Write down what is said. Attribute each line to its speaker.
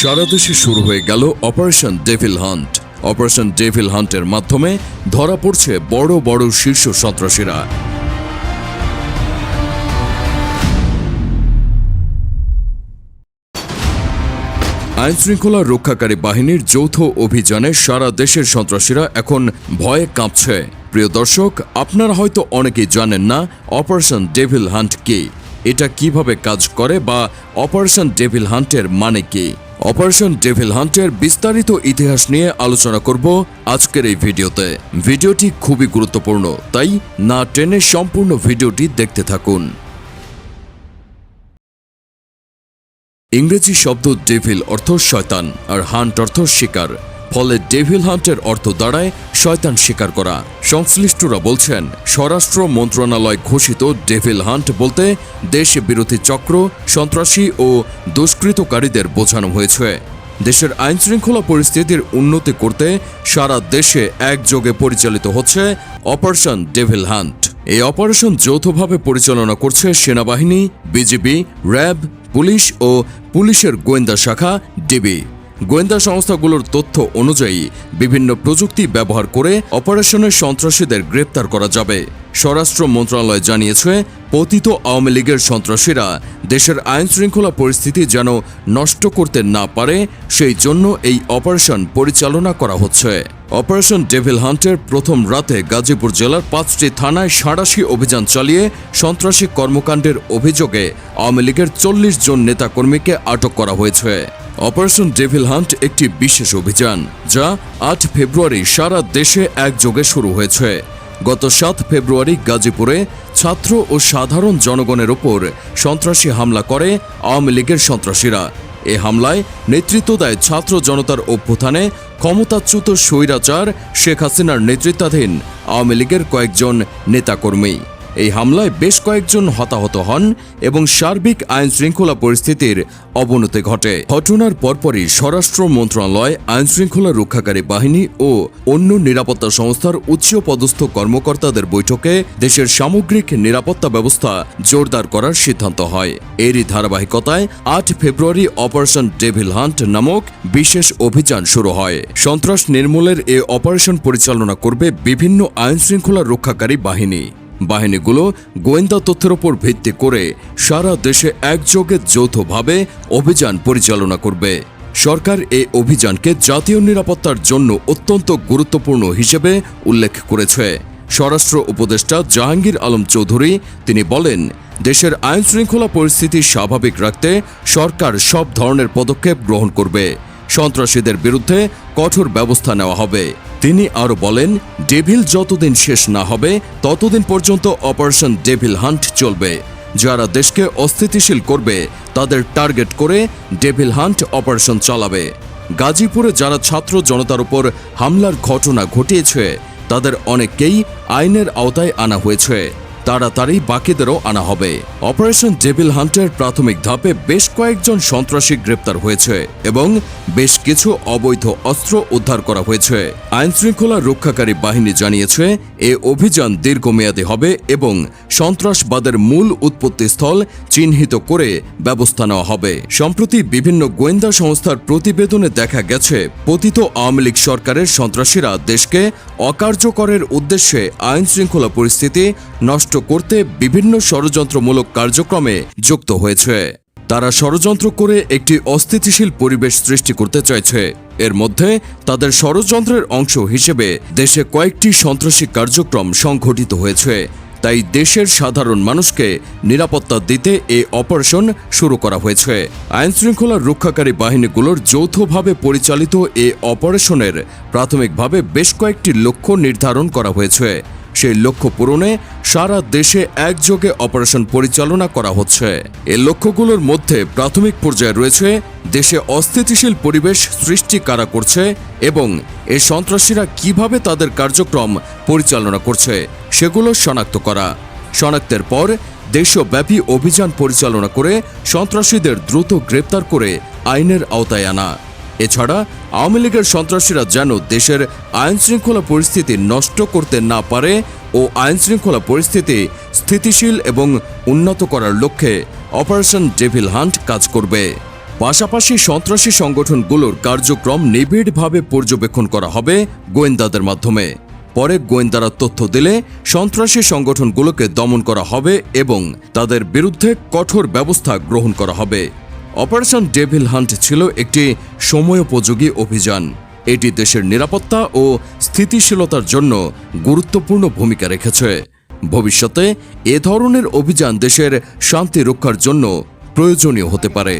Speaker 1: সারা দেশে শুরু হয়ে গেল operation devil hunt operation devil হান্টের মাধ্যমে ধরা পড়ছে বড় বড় শীর্ষ সন্ত্রাসীরা। আইন শৃঙ্খলা রক্ষাকারী বাহিনীর যৌথ অভিযানে সারা দেশের সন্ত্রাসীরা এখন ভয়ে কাঁপছে। প্রিয় দর্শক, আপনারা হয়তো অনেকেই জানেন না অপারেশন ডেভিল হান্ট কি। এটা কীভাবে কাজ করে বা অপারেশন ডেভিল হান্টের মানে কি? অপারেশন ডেভিল হান্টের বিস্তারিত ইতিহাস নিয়ে আলোচনা করব আজকের এই ভিডিওতে। ভিডিওটি খুবই গুরুত্বপূর্ণ, তাই না টেনে সম্পূর্ণ ভিডিওটি দেখতে থাকুন। ইংরেজি শব্দ ডেভিল অর্থ শয়তান আর হান্ট অর্থ শিকার। ফলে ডেভিল হান্টের অর্থ দাঁড়ায় শয়তান শিকার করা। সংশ্লিষ্টরা বলছেন, স্বরাষ্ট্র মন্ত্রণালয় ঘোষিত ডেভিল হান্ট বলতে দেশ বিরোধী চক্র, সন্ত্রাসী ও দুষ্কৃতকারীদের বোঝানো হয়েছে। দেশের আইনশৃঙ্খলা পরিস্থিতির উন্নতি করতে সারা দেশে একযোগে পরিচালিত হচ্ছে অপারেশন ডেভিল হান্ট। এই অপারেশন যৌথভাবে পরিচালনা করছে সেনাবাহিনী, বিজিবি, র্যাব, পুলিশ ও পুলিশের গোয়েন্দা শাখা, ডিবি। গোয়েন্দা সংস্থাগুলোর তথ্য অনুযায়ী, বিভিন্ন প্রযুক্তি ব্যবহার করে অপারেশনের সন্ত্রাসীদের গ্রেপ্তার করা যাবে। স্বরাষ্ট্র মন্ত্রণালয় জানিয়েছে, পতিত আওয়ামী লীগের সন্ত্রাসীরা দেশের আইন শৃঙ্খলা পরিস্থিতি যেন নষ্ট করতে না পারে, সেই জন্য এই অপারেশন পরিচালনা করা হচ্ছে। অপারেশন ডেভিল হান্টের প্রথম রাতে গাজীপুর জেলার পাঁচটি থানায় সাঁড়াশি অভিযান চালিয়ে সন্ত্রাসী কর্মকাণ্ডের অভিযোগে আওয়ামী লীগের চল্লিশ জন নেতাকর্মীকে আটক করা হয়েছে। অপারেশন ডেভিল হান্ট একটি বিশেষ অভিযান, যা আট ফেব্রুয়ারি সারা দেশে একযোগে শুরু হয়েছে। গত সাত ফেব্রুয়ারি গাজীপুরে ছাত্র ও সাধারণ জনগণের ওপর সন্ত্রাসী হামলা করে আওয়ামী লীগের সন্ত্রাসীরা। এ হামলায় নেতৃত্ব দেয় ছাত্র জনতার অভ্যুত্থানে ক্ষমতাচ্যুত স্বৈরাচার শেখ হাসিনার নেতৃত্বাধীন আওয়ামী লীগের কয়েকজন নেতাকর্মী। এই হামলায় বেশ কয়েকজন হতাহত হন এবং সার্বিক আইন শৃঙ্খলা পরিস্থিতির অবনতি ঘটে। ঘটনার পরপরই স্বরাষ্ট্র মন্ত্রণালয় আইন শৃঙ্খলা রক্ষাকারী বাহিনী ও অন্য নিরাপত্তা সংস্থার উচ্চ পদস্থ কর্মকর্তাদের বৈঠকে দেশের সামগ্রিক নিরাপত্তা ব্যবস্থা জোরদার করার সিদ্ধান্ত হয়। এরই ধারাবাহিকতায় আট ফেব্রুয়ারি অপারেশন ডেভিল হান্ট নামক বিশেষ অভিযান শুরু হয়। সন্ত্রাস নির্মূলের এ অপারেশন পরিচালনা করবে বিভিন্ন আইন শৃঙ্খলা রক্ষাকারী বাহিনী। বাহিনীগুলো গোয়েন্দা তথ্যের ওপর ভিত্তি করে সারা দেশে একযোগে যৌথভাবে অভিযান পরিচালনা করবে। সরকার এই অভিযানকে জাতীয় নিরাপত্তার জন্য অত্যন্ত গুরুত্বপূর্ণ হিসেবে উল্লেখ করেছে। স্বরাষ্ট্র উপদেষ্টা জাহাঙ্গীর আলম চৌধুরী, তিনি বলেন, দেশের আইন শৃঙ্খলা পরিস্থিতি স্বাভাবিক রাখতে সরকার সব ধরনের পদক্ষেপ গ্রহণ করবে। সন্ত্রাসীদের বিরুদ্ধে কঠোর ব্যবস্থা নেওয়া হবে। তিনি আরও বলেন, ডেভিল যতদিন শেষ না হবে, ততদিন পর্যন্ত অপারেশন ডেভিল হান্ট চলবে। যারা দেশকে অস্থিতিশীল করবে, তাদের টার্গেট করে ডেভিল হান্ট অপারেশন চালাবে। গাজীপুরে যারা ছাত্র জনতার উপর হামলার ঘটনা ঘটিয়েছে, তাদের অনেককেই আইনের আওতায় আনা হয়েছে। তাড়াতাড়ি বাকিদেরও আনা হবে। অপারেশন ডেভিল হান্টের প্রাথমিক ধাপে বেশ কয়েকজন সন্ত্রাসী গ্রেপ্তার হয়েছে এবং বেশ কিছু অবৈধ অস্ত্র উদ্ধার করা হয়েছে। আইন শৃঙ্খলা রক্ষাকারী বাহিনী জানিয়েছে, এ অভিযান দীর্ঘমেয়াদী হবে এবং সন্ত্রাসবাদের মূল উৎপত্তিস্থল চিহ্নিত করে ব্যবস্থা নেওয়া হবে। সম্প্রতি বিভিন্ন গোয়েন্দা সংস্থার প্রতিবেদনে দেখা গেছে, পতিত আওয়ামী লীগ সরকারের সন্ত্রাসীরা দেশকে অকার্যকরের উদ্দেশ্যে আইন শৃঙ্খলা পরিস্থিতি নষ্ট করতে বিভিন্ন ষড়যন্ত্রমূলক কার্যক্রমে যুক্ত হয়েছে। তারা ষড়যন্ত্র করে একটি অস্থিতিশীল পরিবেশ সৃষ্টি করতে চাইছে। এর মধ্যে তাদের ষড়যন্ত্রের অংশ হিসেবে দেশে কয়েকটি সন্ত্রাসী কার্যক্রম সংঘটিত হয়েছে। তাই দেশের সাধারণ মানুষকে নিরাপত্তা দিতে এ অপারেশন শুরু করা হয়েছে। আইন শৃঙ্খলা রক্ষাকারী বাহিনীগুলোর যৌথভাবে পরিচালিত এ অপারেশনের প্রাথমিকভাবে বেশ কয়েকটি লক্ষ্য নির্ধারণ করা হয়েছে। সেই লক্ষ্য পূরণে সারা দেশে একযোগে অপারেশন পরিচালনা করা হচ্ছে। এ লক্ষ্যগুলোর মধ্যে প্রাথমিক পর্যায়ে রয়েছে দেশে অস্থিতিশীল পরিবেশ সৃষ্টি কারা করছে এবং এ সন্ত্রাসীরা কীভাবে তাদের কার্যক্রম পরিচালনা করছে সেগুলো শনাক্ত করা। শনাক্তের পর দেশব্যাপী অভিযান পরিচালনা করে সন্ত্রাসীদের দ্রুত গ্রেপ্তার করে আইনের আওতায় আনা। এছাড়া আওয়ামী লীগের সন্ত্রাসীরা যেন দেশের আইন শৃঙ্খলা পরিস্থিতি নষ্ট করতে না পারে ও আইন শৃঙ্খলা পরিস্থিতি স্থিতিশীল এবং উন্নত করার লক্ষ্যে অপারেশন ডেভিল হান্ট কাজ করবে। পাশাপাশি সন্ত্রাসী সংগঠনগুলোর কার্যক্রম নিবিড়ভাবে পর্যবেক্ষণ করা হবে গোয়েন্দাদের মাধ্যমে। পরে গোয়েন্দারা তথ্য দিলে সন্ত্রাসী সংগঠনগুলোকে দমন করা হবে এবং তাদের বিরুদ্ধে কঠোর ব্যবস্থা গ্রহণ করা হবে। অপারেশন ডেভিল হান্ট ছিল একটি সময়োপযোগী অভিযান। এটি দেশের নিরাপত্তা ও স্থিতিশীলতার জন্য গুরুত্বপূর্ণ ভূমিকা রেখেছে। ভবিষ্যতে এ ধরনের অভিযান দেশের শান্তি রক্ষার জন্য প্রয়োজনীয় হতে পারে।